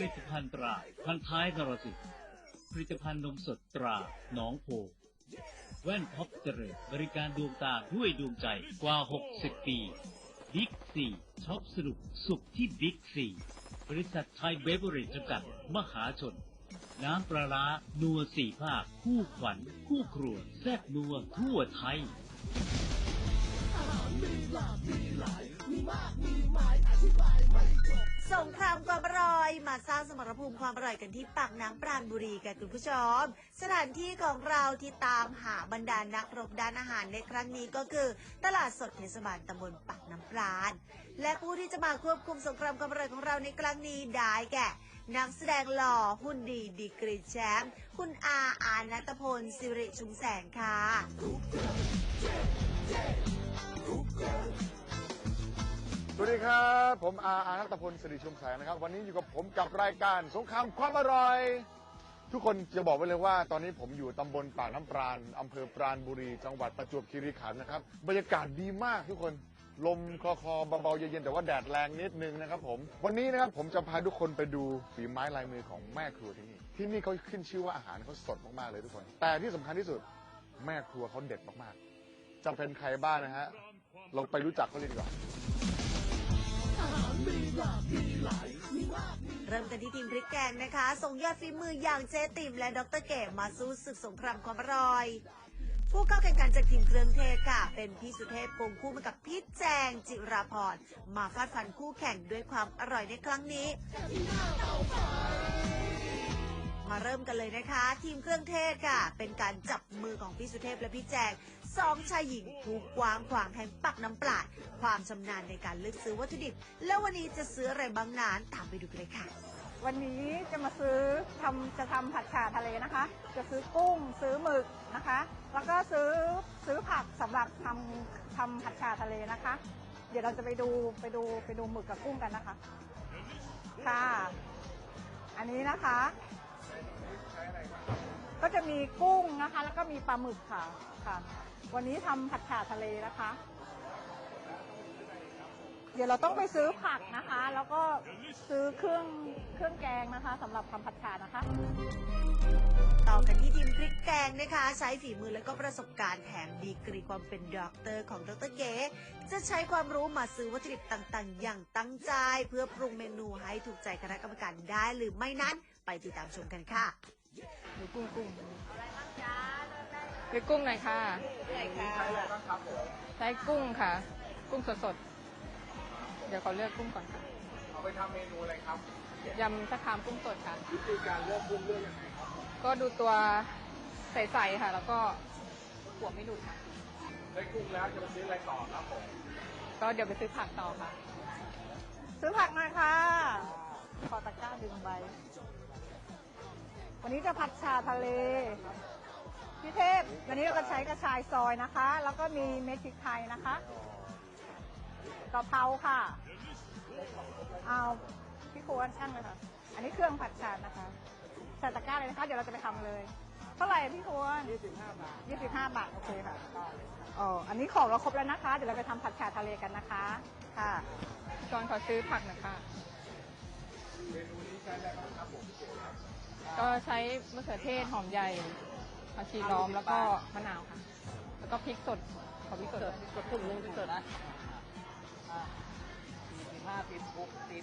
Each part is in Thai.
ผลิตภัณฑ์ตราพันท้ายนรสิงห์ผลิตภัณฑ์นมสดตราหนองโพ แว่นท็อปเจริญบริการดวงตาด้วยดวงใจกว่า 60 ปี บิ๊กซีช็อปสนุกสุขที่บิ๊กซีบริษัทไทยเบเวอร์เรจจำกัด มหาชน น้ำปลาร้านัวสี่ภาค คู่ขวัญ คู่ครัว แซ่บนัวทั่วไทยสงครามความอร่อย มาสร้างสมรภูมิความอร่อยกันที่ปากน้ำปราณบุรีกันคุณผู้ชม สถานที่ของเราที่ตามหาบรรดานักรบด้านอาหารในครั้งนี้ก็คือ ตลาดสดเทศบาลตำบลปากน้ำปราณ และผู้ที่จะมาควบคุมสงครามความอร่อยของเราในครั้งนี้ได้แก่นักแสดงหล่อหุ่นดีดีกรีแชมป์คุณอาอานัตพลสิริชุมแสงค่ะ สวัสดีครับ ผมอาอานักตพลสิริชุมแสงนะครับ วันนี้อยู่กับผมกับรายการสงครามความอร่อย ทุกคนจะบอกไว้เลยว่า ตอนนี้ผมอยู่ตำบลปากน้ำปราณอำเภอปราณบุรี จังหวัดประจวบคีรีขันธ์นะครับ บรรยากาศดีมากทุกคน ลมคลอคลอเบาๆเย็นๆแต่ว่าแดดแรงนิดนึงนะครับผม วันนี้นะครับผมจะพาทุกคนไปดูฝีไม้ลายมือของแม่ครัวที่นี่ ที่นี่เขาขึ้นชื่อว่าอาหารเขาสดมากๆเลยทุกคน แต่ที่สำคัญที่สุดแม่ครัวเขาเด็ดมากๆ จะเป็นใครบ้างนะฮะเราไปรู้จักเขาเลยดีกว่า เริ่มกันที่ทีมพริกแกงนะคะ ส่งยอดฝีมืออย่างเจ๊ติ่มและดรเก๋มาสู้ศึกสงครามความอร่อย ผู้เข้าแข่งขันจากทีมเครื่องเทศค่ะ เป็นพี่สุเทพปงคู่มากับพี่แจงจิราพร มาฟาดฟันคู่แข่งด้วยความอร่อยในครั้งนี้มาเริ่มกันเลยนะคะ ทีมเครื่องเทศค่ะ เป็นการจับมือของพี่สุเทพและพี่แจง สองชายหญิงผู้กว้างขวางแห่งปักน้ำปลาด ความชำนาญในการเลือกซื้อวัตถุดิบ แล้ววันนี้จะซื้ออะไรบางนานตามไปดูกันเลยค่ะ วันนี้จะมาซื้อทำจะทำผัดฉ่าทะเลนะคะ จะซื้อกุ้งซื้อหมึกนะคะ แล้วก็ซื้อซื้อผักสำหรับทำทำผัดฉ่าทะเลนะคะ เดี๋ยวเราจะไปดูไปดูไปดูหมึกกับกุ้งกันนะคะ ค่ะ อันนี้นะคะ ก็จะมีกุ้งนะคะ แล้วก็มีปลาหมึกค่ะค่ะ วันนี้ทำผัดฉ่าทะเลนะคะ เดี๋ยวเราต้องไปซื้อผักนะคะ แล้วก็ซื้อเครื่องเครื่องแกงนะคะสำหรับทำผัดฉ่านะคะ ต่อกันที่ทีมพริกแกงนะคะ ใช้ฝีมือและก็ประสบการณ์แถมดีกรีความเป็นด็อกเตอร์ของดรเก๋จะใช้ความรู้มาซื้อวัตถุดิบต่างๆ อย่างตั้งใจ เพื่อปรุงเมนูให้ถูกใจคณะกรรมการได้หรือไม่นั้น ไปติดตามชมกันค่ะดูกุ้งกุ้งคือ กุ้งหน่อยค่ะใช้กุ้งค่ะ กุ้งสดๆ เดี๋ยวขอเลือกกุ้งก่อนค่ะ เอาไปทำเมนูอะไรครับยำชะครามกุ้งสดค่ะ วิธีการเลือกกุ้งเลือกยังไงครับ ก็ดูตัวใสๆค่ะ แล้วก็หัวไม่ดูดค่ะ ได้กุ้งแล้วจะมาซื้ออะไรต่อครับผม ก็เดี๋ยวไปซื้อผักต่อค่ะ ซื้อผักหน่อยค่ะ ขอตะกร้าดึงใบ วันนี้จะผัดชาทะเลพี่เทพ วันนี้เราก็ใช้กระชายซอยนะคะ แล้วก็มีเม็ดพริกไทยนะคะกะเพราค่ะเอาพี่ครูอันช่างเลยค่ะ อันนี้เครื่องผัดชานะคะใส่ตะกร้าเลยนะคะ เดี๋ยวเราจะไปทำเลย เท่าไหร่พี่ครูยี่สิบห้าบาทยี่สิบห้าบาท โอเคค่ะอ๋ออันนี้ของเราครบแล้วนะคะ เดี๋ยวเราไปทำผัดชาทะเลกันนะคะ ค่ะจอนขอซื้อผักหน่อยค่ะก็ใช้มะเขือเทศหอมใหญ่ ผักชีล้อมแล้วก็มะนาวค่ะ แล้วก็พริกสดขอพริกสดสดถุงนึงพริกสดนะสี่ห้าสิบหกสิบ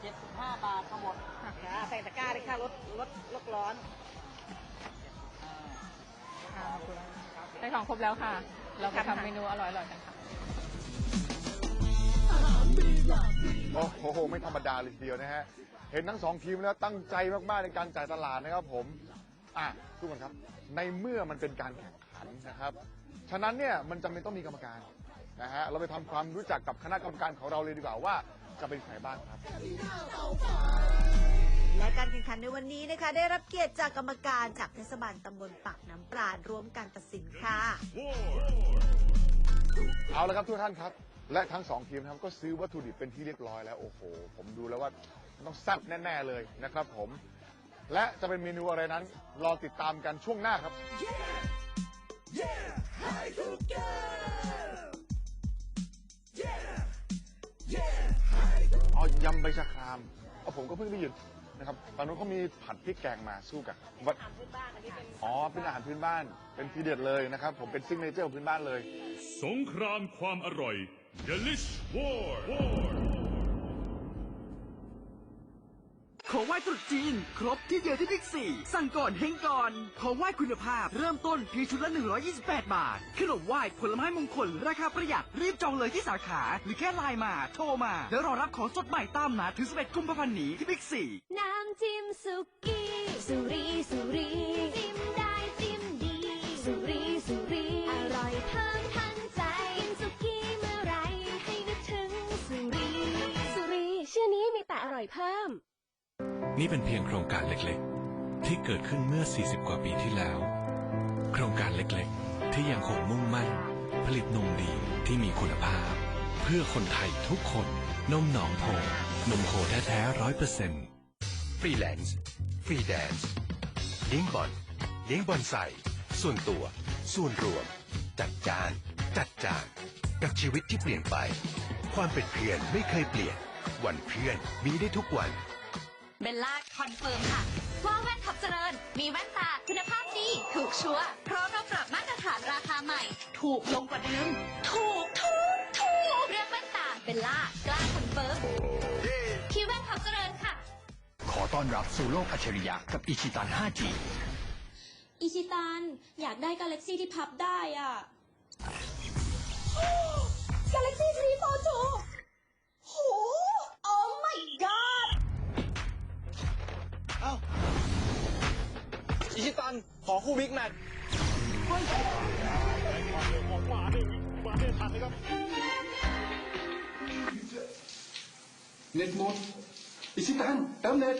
เจ็ดสิบห้าบาททั้งหมดค่ะใส่ตะกร้าเลยค่ะลดลดลดร้อนค่ะขอบคุณได้ของครบแล้วค่ะ เราไปทำเมนูอร่อยๆกันค่ะโอ้โห ไม่ธรรมดาเลยทีเดียวนะฮะ เห็นทั้งสองทีมแล้วตั้งใจมากๆในการจ่ายตลาดนะครับผม อะทุกคนครับ ในเมื่อมันเป็นการแข่งขันนะครับ ฉะนั้นเนี่ยมันจำเป็นต้องมีกรรมการนะฮะเราไปทำความรู้จักกับคณะกรรมการของเราเลยดีกว่าว่าจะเป็นใครบ้างครับ และการแข่งขันในวันนี้นะคะ ได้รับเกียรติจากกรรมการจากเทศบาลตำบลปากน้ำปราณร่วมการตัดสินค่ะ เอาละครับทุกท่านครับ และทั้งสองทีมนะครับก็ซื้อวัตถุดิบเป็นที่เรียบร้อยแล้วโอ้โห ผมดูแล้วว่าต้องแซ่บแน่ ๆ เลยนะครับผม และจะเป็นเมนูอะไรนั้น รอติดตามกันช่วงหน้าครับอ๋อยำใบชะครามเอผมก็เพิ่งได้ยินนะครับตอนนู้นเขามีผัดพริกแกงมาสู้กับวัดอ๋อเป็นอาหารพื้นบ้านเป็นทีเด็ดเลยนะครับผมเป็นซิกเนเจอร์ของพื้นบ้านเลย สงครามความอร่อย Delish War War ขอไหว้ตรุษจีน ครบที่เดียวที่บิ๊กซีสั่งก่อนเฮงก่อน ขอไหว้คุณภาพ เริ่มต้นเพียงชุดละ 128 บาท ขนมไหว้ผลไม้มงคล ราคาประหยัด รีบจองเลยที่สาขา หรือแค่ไลน์มา โทรมา แล้วรอรับของสดใหม่ตามนัดถึง 11 กุมภาพันธ์นี้ที่บิ๊กซีน้ำจิ้มสุกี้ สุรีสุรีจิ้มได้จิ้มดี สุรีสุรีอร่อยเพิ่มทันใจกินสุกี้เมื่อไรให้นึกถึงสุรีสุรีชื่อนี้มีแต่อร่อยเพิ่ม นี่เป็นเพียงโครงการเล็กๆ ที่เกิดขึ้นเมื่อ 40 กว่าปีที่แล้ว โครงการเล็กๆ ที่ยังคงมุ่งมั่น ผลิตนมดีที่มีคุณภาพ เพื่อคนไทยทุกคน นมหนองโพนมโคแท้ๆร้อยเปอร์เซ็นต์ฟรีแลนซ์ฟรีแดนซ์เลี้ยงบอลเลี้ยงบอลใส่ ส่วนตัว ส่วนรวม จัดจาน จัดจาน กับชีวิตที่เปลี่ยนไป ความเป็นเพื่อนไม่เคยเปลี่ยน วันเพื่อนมีได้ทุกวัน เบลล่าคอนเฟิร์มค่ะว่าแว่นท็อปเจริญ มีแว่นตาคุณภาพดี ถูกชัวร์เพราะเราปรับมาตรฐานราคาใหม่ ถูกลงกว่าเดิมถูกถูกถูกเรื่องแว่นตาเบลล่ากล้าคอนเฟิร์มที่แว่นท็อปเจริญค่ะ ขอต้อนรับสู่โลกอัจฉริยะกับอิชิตัน 5G อิชิตัน อยากได้กาแล็กซี่ที่พับได้อะ อิชิตันขอคู่บิ๊กแมทเน็ตหมดอิชิตันเติมเน็ต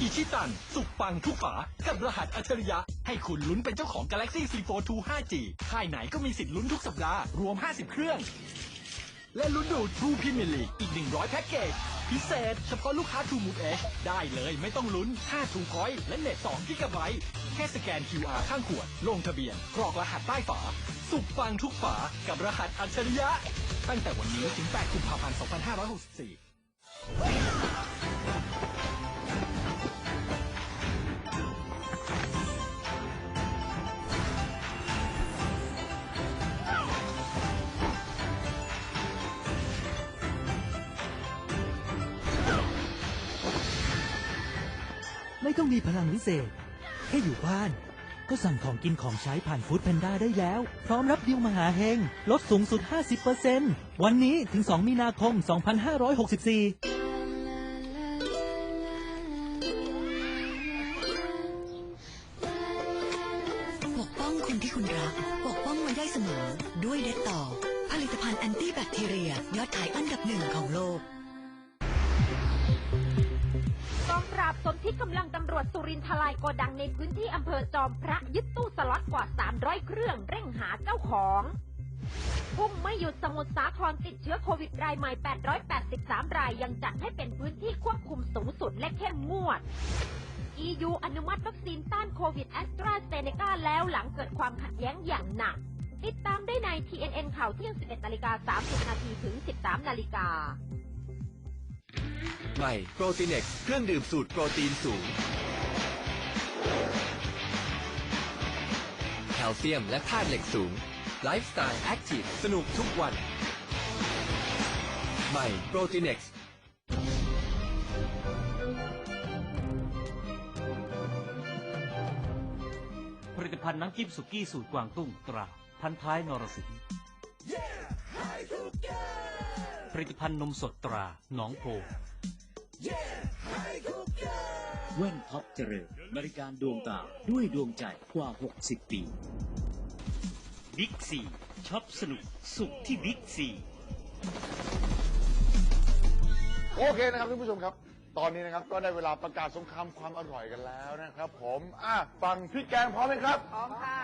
อิชิตัน สุกปังทุกฝา กับรหัสอัจฉริยะ ให้คุณลุ้นเป็นเจ้าของ Galaxy C42 5G ค่ายไหนก็มีสิทธิ์ลุ้นทุกสัปดาห์ รวม 50 เครื่อง และลุ้นดู True Premier League อีก 100 แพ็กเกจ พิเศษ เฉพาะลูกค้าทูมูดเอได้เลยไม่ต้องลุ้น 5 ทูพอยต์และเน็ต2กิกะไบต์แค่สแกน QR ข้างขวด ลงทะเบียน กรอกรหัสใต้ฝา สุกปังทุกฝากับรหัสอัจฉริยะ ตั้งแต่วันนี้ถึง 8 กุมภาพันธ์ 2564 ไม่ต้องมีพลังวิเศษ แค่อยู่บ้าน ก็สั่งของกินของใช้ผ่านฟู้ดแพนด้าได้แล้ว พร้อมรับดิวมหาเฮง ลดสูงสุด 50%วันนี้ถึง 2 มีนาคม 2564ปกป้องคนที่คุณรักปกป้องมันได้เสมอ ด้วยเด็ดต่อ ผลิตภัณฑ์แอนตี้แบคทีเรีย ยอดขายอันดับหนึ่งของโลก ที่กำลังตำรวจสุรินทลายโกดังในพื้นที่อำเภอจอมพระยึดตู้สล็อตกว่า 300 เครื่องเร่งหาเจ้าของพุ่งไม่หยุดสมุทรสาครติดเชื้อโควิดรายใหม่ 883 รายยังจัดให้เป็นพื้นที่ควบคุมสูงสุดและเข้มงวด EU อนุมัติวัคซีนต้านโควิดแอสตราเซเนกาแล้วหลังเกิดความขัดแย้งอย่างหนัก ติดตามได้ใน TNN ข่าวเที่ยง 11 นาฬิกา 30 นาทีถึง 13 นาฬิกา ใหม่โปรตีเน็กเครื่องดื่มสูตรโปรตีนสูง แคลเซียมและธาตุเหล็กสูง ไลฟ์สไตล์แอคทีฟสนุกทุกวัน ใหม่โปรตีเน็กผลิตภัณฑ์น้ำจิ้มสุกี้สูตรกวางตุ้งตรา พันท้ายนรสิงห์ผลิตภัณฑ์นมสดตรา หนองโพ แว่นท็อปเจริญบริการดวงตาด้วยดวงใจกว่า 60 ปีบิ๊กซีช็อปสนุกสุขที่บิ๊กซีโอเคนะครับท่านผู้ชมครับ ตอนนี้นะครับก็ได้เวลาประกาศสงครามความอร่อยกันแล้วนะครับ ผมอะฟังพี่แกงพร้อมไหมครับ พร้อมค่ะ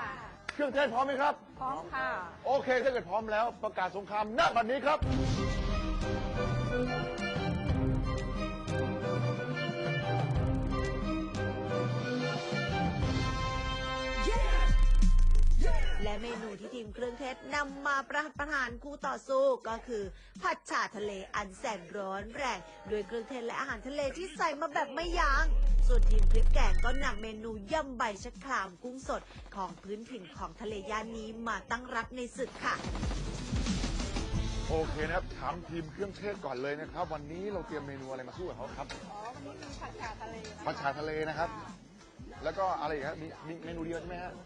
เครื่องเทศพร้อมไหมครับ พร้อมค่ะ โอเคถ้าเกิดพร้อมแล้วประกาศสงครามณบัดนี้ครับ เมนูที่ทีมเครื่องเทศนำมาประประทานคู่ต่อสู้ก็คือ ผัดฉ่าทะเลอันแสนร้อนแรงด้วยเครื่องเทศและอาหารทะเลที่ใส่มาแบบไม่ยัง้งส่วนทีมพริกแกงก็นำเมนูย่ำใบชะครามกุ้งสดของพื้นถิ่นของทะเลย่านนี้มาตั้งรับในศึกค่ะ โอเคนะครับถามทีมเครื่องเทศก่อนเลยนะครับ วันนี้เราเตรียมเมนูอะไรมาสู้กับเขาครับอ๋อวันนี้มีผัดฉ่าทะเลนะคะผัดฉาทะเลนะครับ แล้วก็อะไรอีกครับมีมีเมนูเดียวใช่ไหมฮะมี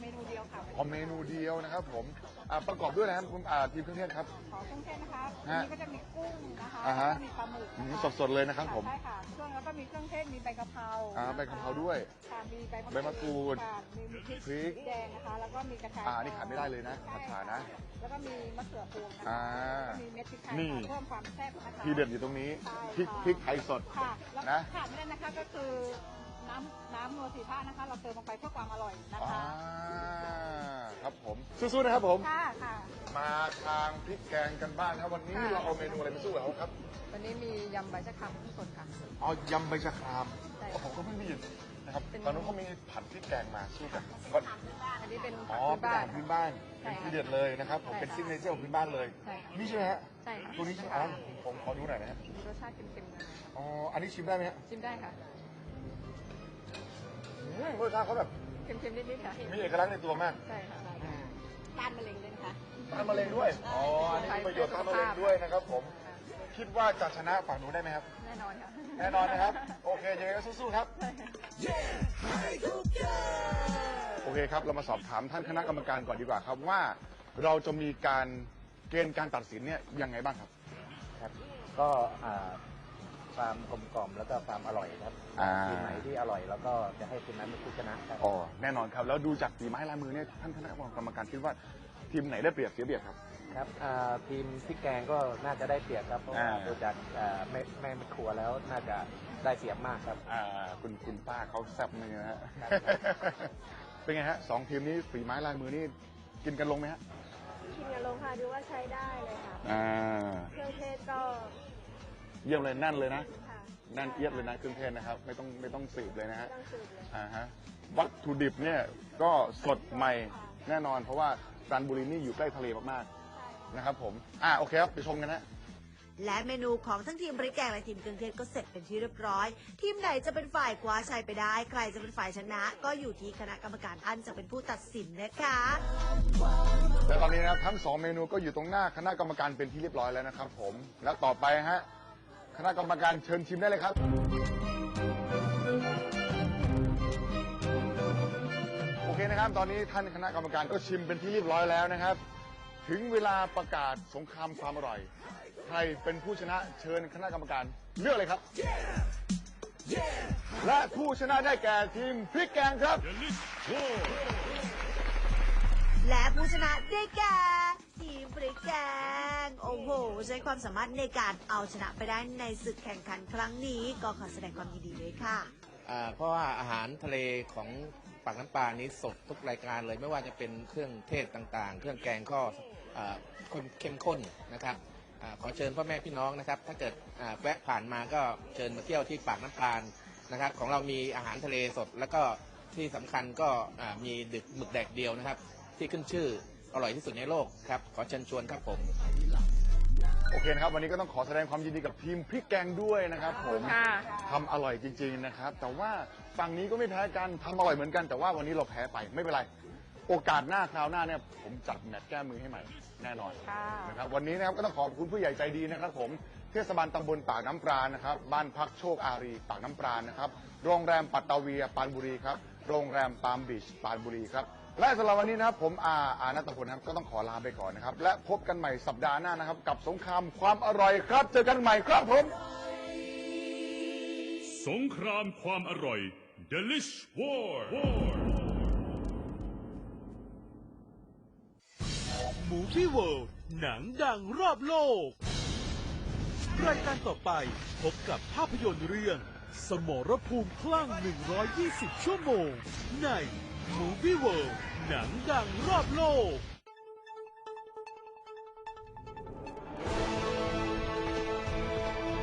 เมนูเดียวค่ะอ๋อเมนูเดียวนะครับผมอ่าประกอบด้วยอะไรครับคุณอ่าทีมเครื่องเทศครับ ขอเครื่องเทศนะคะฮะอันนี้ก็จะมีกุ้งนะคะอ่าฮะ แล้วก็มีปลาหมึกอืมนะคะสดๆเลยนะครับผม ใช่ค่ะเครื่องแล้วก็มีเครื่องเทศมีใบกะเพราอ่าใบกะเพราด้วยค่ะมีใบใบมะกรูดค่ะมีพริกพริกแดงนะคะ แล้วก็มีกระชายอ่าอันนี่ขาดไม่ได้เลยนะผัดฉานะแล้วก็มีมะเขือพวงนะคะอ่าแล้วก็มีเม็ดพริกไทยนี่ ค่ะเพิ่มความแซ่บนะคะ ทีเด็ดอยู่ตรงนี้ใช่พริกค่ะ พริกไทยสดค่ะแล้วนะ ขาดไม่ได้นะคะก็คือ น้ำน้ำโนสีผ้านะคะ เราเติมลงไปเพื่อความอร่อยนะอ่าคะครับผมสู้ๆนะครับผม ค่ะค่ะ มาทางพริกแกงกันบ้างครับวันนี้เราเอาเมนูอะไรมาสู้กับเขาครับวันนี้มียำใบชะครามกุ้งสดค่ะ เอายำใบชะครามใช่ผมก็เพิ่งได้ยินนะครับเป็น ตอนนู้นเขามีผัดพริกแกงมาสู้กันก็อันนี้เป็นอ๋ผัอดเป็นพื้นอาบ้าหานรพื้นบ้านใช่เป็นค่ะที่เด็ดเลยนะครับผมใช่เป็นค่ะซิกเนเจอร์ของพื้นบ้านเลยใช่ค่ะนี่ใช่ไหมฮะใช่ค่ะตัวนี้ใช่ไหมอ๋อผมขอดูหน่อยนะฮะมีรสชาติเค็มๆนะอ๋ออันนี้ชิมได้ไหมฮะชิมได้ค่ะอื มรสชาติเขาแบบเค็มๆนิดๆค่ะมีเอกลักษณ์ในตัวมากใช่ค่ะอืมต้านมะเร็งด้วยนะคะต้านมะเร็งด้วยอ๋ออันนี้มีประโยชน์ต้านมะเร็งด้วยนะครับผมคิดว่าจะชนะฝั่งนู้นได้ไหมครับ แน่นอนค่ะ แน่นอนนะครับ โอเคยังไงก็สู้ๆครับ โอเคครับ เรามาสอบถามท่านคณะกรรมการก่อนดีกว่าครับว่าเราจะมีการเกณฑ์การตัดสินเนี่ยยังไงบ้างครับ ครับ ก็อ่า ความกลมกล่อมแล้วก็ความอร่อยครับอ่า ทีมไหนที่อร่อยแล้วก็จะให้ทีมนั้นเป็นผู้ชนะครับอ๋อแน่นอนครับ แล้วดูจากฝีไม้ลายมือเนี่ยท่านคณะกรรมการคิดว่าทีมไหนได้เปรียบเสียเปรียบครับ ครับอ่าทีมพริกแกงก็น่าจะได้เปรียบครับเพราะว่าอ่า ดูจากอ่าแม่แม่ครัวแล้วน่าจะได้เปรียบมากครับ อ่าคุณคุณป้าเขาแซ่บมือนะฮะ ครับ เป็นไงฮะสองทีมนี้ฝีไม้ลายมือนี่กินกันลงไหมฮะกินกันลงค่ะดูว่าใช้ได้เลยค่ะ อ่าเครื่องเทศก็ เยี่ยมเลยแน่นเลยนะค่ะแน่นเอียดเลยนะเครื่องเทศนะครับ ไม่ต้องไม่ต้องสืบเลยนะฮะ ต้องสืบเลย อ่าฮะวัตถุดิบเนี่ยก็สดใหม่แน่นอน เพราะว่าปราณบุรีนี่อยู่ใกล้ทะเลมากๆนะครับผม อ่าโอเคครับ ไปชมกันนะ และเมนูของทั้งทีมบริแกงและทีมเครื่องเทศก็เสร็จเป็นที่เรียบร้อย ทีมไหนจะเป็นฝ่ายคว้าชัยไปได้ ใครจะเป็นฝ่ายชนะ ก็อยู่ที่คณะกรรมการท่านจะเป็นผู้ตัดสินนะคะ และตอนนี้นะครับทั้งสองเมนูก็อยู่ตรงหน้าคณะกรรมการเป็นที่เรียบร้อยแล้วนะครับผม แล้วต่อไปฮะ คณะกรรมการเชิญชิมได้เลยครับ โอเคนะครับ ตอนนี้ท่านคณะกรรมการก็ชิมเป็นที่เรียบร้อยแล้วนะครับ ถึงเวลาประกาศสงครามความอร่อย ใครเป็นผู้ชนะเชิญคณะกรรมการเลือกเลยครับ และผู้ชนะได้แก่ทีมพริกแกงครับ และผู้ชนะได้แก่ ทีมบริแกง โอ้โห ใช้ความสามารถในการเอาชนะไปได้ในศึกแข่งขันครั้งนี้ ก็ขอแสดงความยินดีด้วยค่ะ อ่าเพราะว่าอาหารทะเลของปากน้ำปลานี้สดทุกรายการเลยไม่ว่าจะเป็นเครื่องเทศต่างๆ เครื่องแกงก็อ่าเข้มข้นนะครับอาขอเชิญพ่อแม่พี่น้องนะครับ ถ้าเกิดอ่าแวะผ่านมาก็เชิญมาเที่ยวที่ปากน้ำปลานะครับ ของเรามีอาหารทะเลสด แล้วก็ที่สำคัญก็อ่ามีดึกหมึกแดกเดียวนะครับ ที่ขึ้นชื่อ อร่อยที่สุดในโลกครับ ขอเชิญชวนครับผม โอเคนะครับ วันนี้ก็ต้องขอแสดงความยินดีกับทีมพริกแกงด้วยนะครับผมค่ะ ทำอร่อยจริง ๆนะครับ แต่ว่าฝั่งนี้ก็ไม่แพ้กันทำอร่อยเหมือนกันแต่ว่าวันนี้เราแพ้ไปไม่เป็นไร โอกาสหน้าคราวหน้าเนี่ยผมจัดแมตช์แก้มือให้ใหม่แน่นอนค่ะ นะครับวันนี้นะครับก็ต้องขอบคุณผู้ใหญ่ใจดีนะครับ ผมเทศบาลตำบลปากน้ำปราณนะครับ บ้านพักโชคอารีปากน้ำปราณนะครับ โรงแรมปัตตาเวียปรานบุรีครับโรงแรมปาล์มบีชปรานบุรีครับ และสำหรับวันนี้นะครับผมอาอานัตพลนะครับก็ต้องขอลาไปก่อนนะครับ และพบกันใหม่สัปดาห์หน้านะครับ กับสงครามความอร่อยครับ เจอกันใหม่ครับผม สงครามความอร่อย Delish War War หมูฟี่เวิลด์หนังดังรอบโลก รายการต่อไปพบกับภาพยนตร์เรื่อง สมรภูมิคลั่ง 120 ชั่วโมง ใน Movie World หนังดังรอบโลก